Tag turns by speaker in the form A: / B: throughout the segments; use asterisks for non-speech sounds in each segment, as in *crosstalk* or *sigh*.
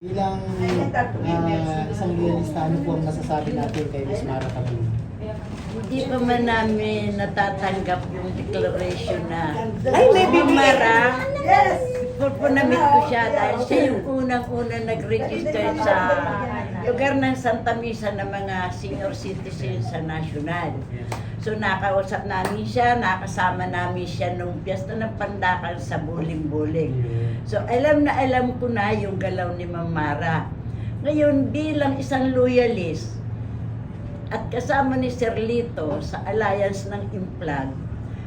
A: Bilang ah, isang realista, ano po ang masasabi natin kay Miss Mara Tabuna?
B: Hindi pa man namin natatanggap yung declaration na
C: Ay, may bibigay.
B: Mara, pupunamit ko siya dahil siya yung unang-una nag-register sa lugar ng Santa Misa ng mga senior citizens sa national. So nakausap namin siya, nakasama namin siya nung piyesta ng pandakan sa buling-buling. So alam na alam ko na yung galaw ni Ma'am Mara. Ngayon bilang isang loyalist at kasama ni Sir Lito sa alliance ng Implag,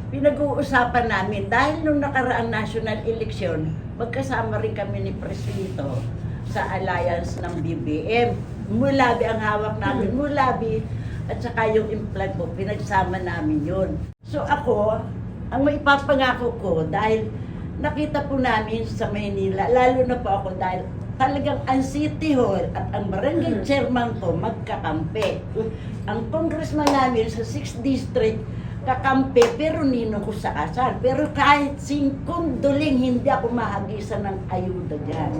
B: pinag-uusapan namin dahil nung nakaraang national election, magkasama rin kami ni Preslito sa alliance ng BBM. Mulabi ang hawak namin, mulabi at saka yung implant po, pinagsama namin yun. So ako, ang maipapangako ko dahil nakita po namin sa Maynila, lalo na po ako dahil talagang ang City Hall at ang barangay chairman ko magkakampi. Ang congressman namin sa 6th District, kakampi, pero nino ko sa kasal. Pero kahit singkong duling, hindi ako mahagisan ng ayuda dyan.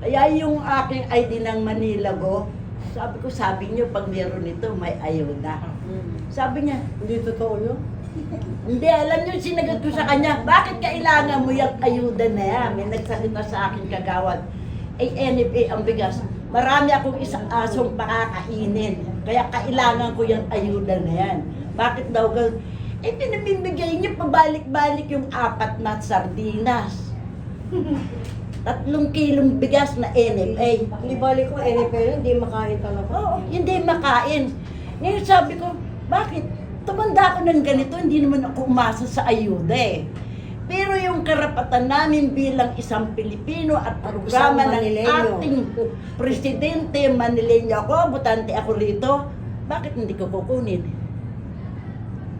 B: Kaya yung aking ID ng Manila go, sabi ko, sabi niyo, pag meron nito, may ayuda. Sabi niya,
C: Hindi totoo yun. *laughs*
B: hindi, alam niyo, sinagot ko sa kanya, bakit kailangan mo yung ayuda na yan? May nagsalita sa akin kagawad. Ay, NFA ang bigas. Marami akong isang asong pakakainin. Kaya kailangan ko yung ayuda na yan. Bakit daw ganun? Eh, pinamimigay niyo pabalik-balik yung apat na sardinas. *laughs* Tatlong kilong bigas na NFA.
C: Hindi balik ko, NFL, hindi makain talaga.
B: Oo, hindi makain. Ngayon sabi ko, bakit? Tumanda ako ng ganito, hindi naman ako umasa sa ayuda eh. Pero yung karapatan namin bilang isang Pilipino at programa ng ating presidente, Manileño ako, butante ako rito, bakit hindi ko kukunin?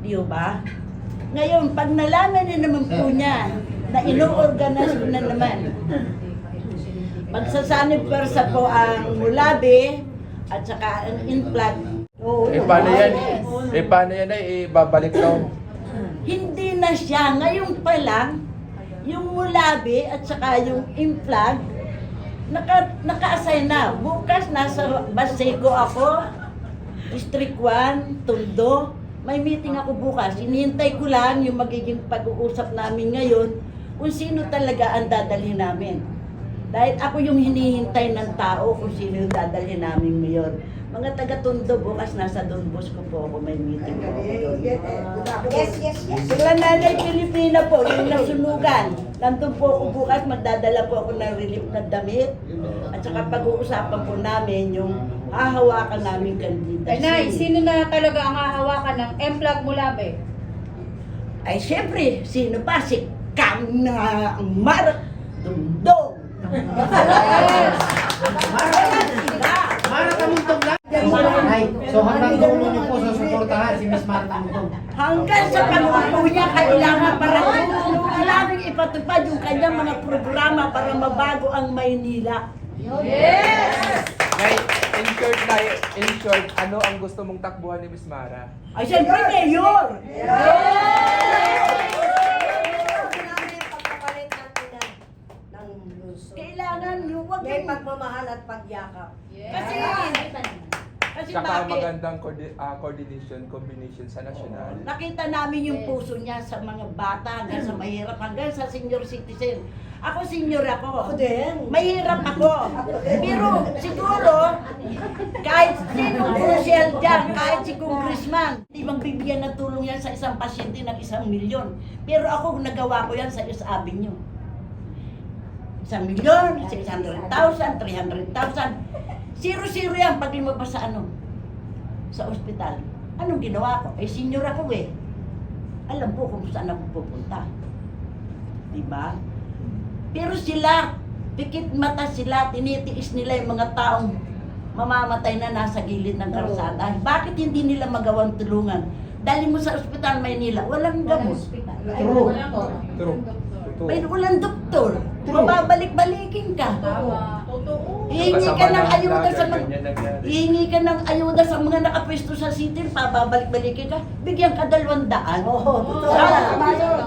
B: Di ba? Ngayon, pag nalaman na naman po niya na ino-organize na naman, magsasanib persa po ang mulabi at saka ang inflag.
C: Oo,
D: Eh paano yan? Eh paano yan ay ibabalik daw?
B: Hindi na siya. Ngayon pa lang, yung mulabi at saka yung inflag, naka, naka-assign na. Bukas nasa Baseco ako, District 1, Tondo. May meeting ako bukas. Hinihintay ko lang yung magiging pag-uusap namin ngayon kung sino talaga ang dadalhin namin. Dahil ako yung hinihintay ng tao kung sino yung dadalhin namin ngayon. Mga taga-Tondo bukas nasa Don Bosco po ako may meeting po ako doon.
C: Yes, yes, yes.
B: Sila nanay Pilipina po, yung nasunugan. Nandun po ako bukas, magdadala po ako ng relief na damit. At saka pag-uusapan po namin yung hahawakan namin kandida.
E: Ay, Nay, sino na talaga ang hahawakan ng M-Plug Mulabe?
B: Ay, syempre, sino pa? Si Kang na Mar Dundong.
A: Mara Tamuntong lang! Ay, so hanggang dulo niyo po susuportahan si Miss Mara Tamuntong.
B: Hanggang sa pag-upo niya, kailangan para kailangan ipatupad yung kanyang mga programa para mabago ang Maynila.
D: Nay, in short, Nay, in short, ano ang gusto mong takbuhan ni Miss Mara?
B: Ay, syempre, Mayor!
C: Pagpapalit ng ina ng luso.
B: Kailangan yung wag
C: May
B: yung
C: pagmamahal at pagyakap.
B: Kasi, kasi
D: Tsaka
B: bakit?
D: magandang coordi- ah, coordination, combination sa nasyonal.
B: Nakita namin yung puso niya sa mga bata, hanggang sa mahirap, hanggang sa senior citizen. Ako senior
C: Ako
B: ako.
C: din.
B: Mahirap ako. Pero siguro, kahit sino crucial dyan, kahit si congressman, di bang bibigyan ng tulong yan sa isang pasyente ng isang milyon. Pero ako, nagawa ko yan sa Is Avenue. Isang milyon, 600,000, 300,000. Zero-zero yan pag lumabas sa ano, sa ospital. Anong ginawa ko? Eh, senior ako eh. Alam ko kung saan ako pupunta. Diba? Pero sila, pikit mata sila, tinitiis nila yung mga taong mamamatay na nasa gilid ng kalsada. Bakit hindi nila magawang tulungan? Dali mo sa ospital Maynila, walang gamot.
A: True.
D: True.
B: May walang doktor. Mababalik-balikin ka.
E: Totoo.
B: Hihingi ka ng ayuda sa mga. Hihingi ka ng ayuda sa mga nakapwesto sa city, pababalik-balikin ka, bigyan ka dalawang daan.
C: Oo, totoo.
B: Sa-
C: Tama yun.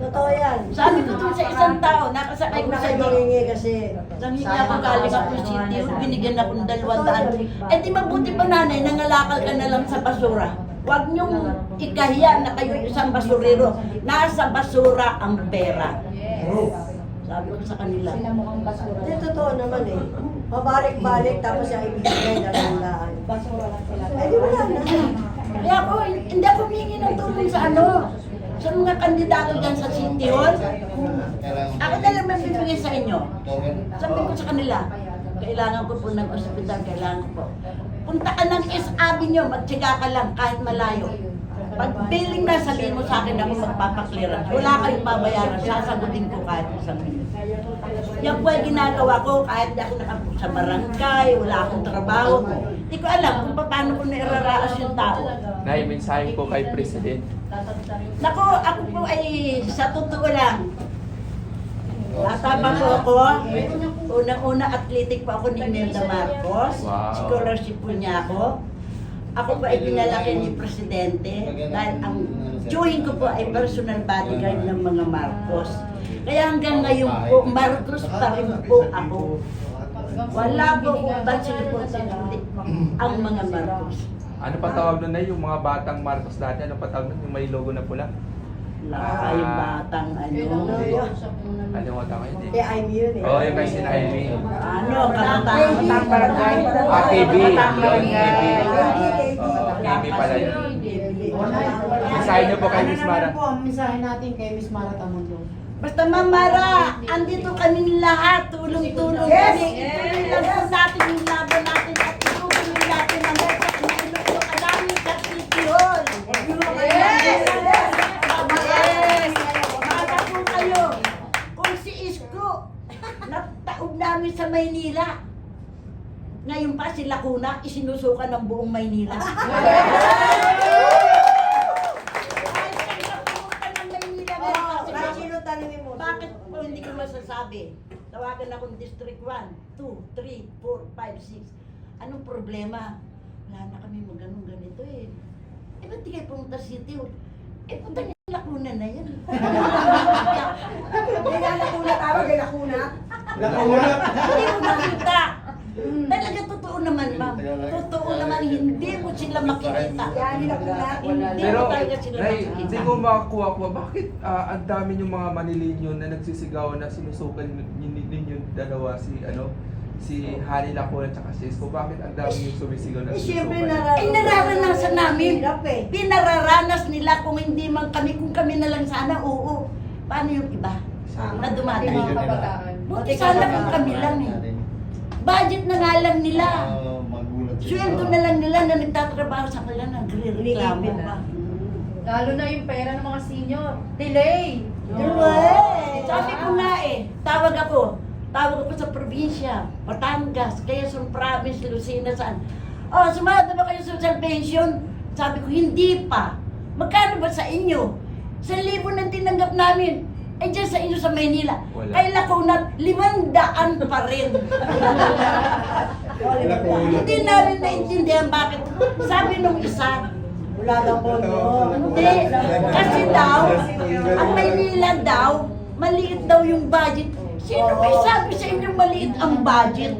C: Totoo yan.
B: Sabi ko dun sa isang tao, nakasakay
C: Ay,
B: ko sa
C: mangingi kasi.
B: Nanghingi ako galing ako sa city, binigyan ako ng dalawang daan. Eh di mabuti pa nanay, nangalakal ka na lang sa basura. Huwag niyong ikahiya na kayo isang basurero. Nasa basura ang pera. Sabi ko sa kanila.
E: Sinamukhang basura.
C: Hindi, totoo naman eh. Pabalik-balik tapos yung ibigay na tandaan.
E: Basura lang sila.
C: Eh, di wala na.
B: Kaya ako, hindi ako humingi ng tulong sa ano, sa mga kandidato dyan sa City Hall. Ako na lang magbibigay sa inyo. Sabi ko sa kanila, kailangan ko po ng ospital, kailangan ko po. Punta ka ng S Avenue, magtyaga ka lang kahit malayo. Pag billing na, sabihin mo sa akin ako magpapakliran. Wala kayong babayaran, sasagutin ko kahit isang minuto. Yan po ay ginagawa ko kahit ako nakapunta sa barangay, wala akong trabaho. Hindi ko alam kung paano ko nairaraas yung tao.
D: Nay, mensahe po kay President.
B: Nako, ako po ay sa totoo lang. Bata pa po ako. Unang-una athletic po ako ni Nelda Marcos.
D: Wow.
B: Scholarship po niya ako. Ako po ay pinalaki ni Presidente dahil ang chewing ko po ay personal bodyguard ng mga Marcos. Kaya hanggang ngayon po, Marcos pa rin po ako. Wala po kung ba't sila po ang mga Marcos.
D: Ano pa tawag nun na yung mga batang Marcos dati? Ano pa tawag nun yung may logo na pula?
B: Wala kayong batang ano.
D: Ano mo tama yun
C: Eh,
D: eh?
C: I'm yun eh.
D: Oo, yung kay Sina Amy.
B: Ano, kamatang
C: Batang barangay.
D: Ah, KB. KB pala yun. Mensahe niyo po kay Miss Mara.
A: Ano po ang mensahe natin kay Miss Mara Tamundo?
B: Basta Ma'am Mara, andito kami lahat, tulong-tulong
C: Yes!
B: kami. Ituloy lang po natin yung laban natin at itutuloy natin ang mesa na inuulo ka namin sa City Hall.
C: Yes!
B: Yes! Para po kayo, kung si Isko, nataog namin sa Maynila, ngayon pa si Lacuna, isinusuka ng buong Maynila. Kahit kayo pumunta ng Maynila ngayon,
C: Oo,
B: kasi
C: kahit sino tanongin mo.
B: bakit po hindi ko masasabi? Tawagan akong District 1, 2, 3, 4, 5, 6. Anong problema? Wala na kami mag ganun ganito eh. Eh, ba't di kayo pumunta sa City? Eh, punta niya lakuna na yan. *laughs*
C: Hindi nga nakuna tawag, eh, nakuna.
B: Hindi mo makita. Talaga totoo naman, ma'am. Totoo naman, hindi mo sila makikita. Hindi
D: Pero,
B: mo talaga sila makikita.
D: hindi ko makakuha ko, bakit ah, ang dami yung mga Manilinyo na nagsisigaw na sinusukan ninyo ninyo dalawa si, ano, si Hani Lacuna at saka si Isko? Bakit ang dami yung sumisigaw na
C: Eh, siyempre
D: sinusukan?
B: Ay, nararanasan namin.
C: Hirap eh.
B: Pinararanas nila kung hindi man kami, kung kami na lang sana, oo. Paano yung iba na dumadaan?
E: Mga kabataan.
B: Buti sana kung kami lang eh. Budget na nga lang nila. Sweldo na lang nila na nagtatrabaho sa kanila, nagre-reklamo pa.
C: na.
E: Lalo na yung pera ng mga senior. Delay.
C: Delay.
B: Sabi ko nga eh, tawag ako. Tawag ako sa probinsya, Batangas, Quezon Province, Lucena, saan. Oh, sumada ba kayo sa social pension? Sabi ko, hindi pa. Magkano ba sa inyo? Sa libo na tinanggap namin. Eh, dyan sa inyo sa Maynila.
D: Wala.
B: Kay Lacuna, limandaan pa rin. *laughs* Hindi namin naintindihan bakit. Sabi nung isa,
C: Wala daw pondo.
B: hindi. Kasi daw, ang Maynila daw, maliit daw yung budget. Sino may sabi sa inyo maliit ang budget?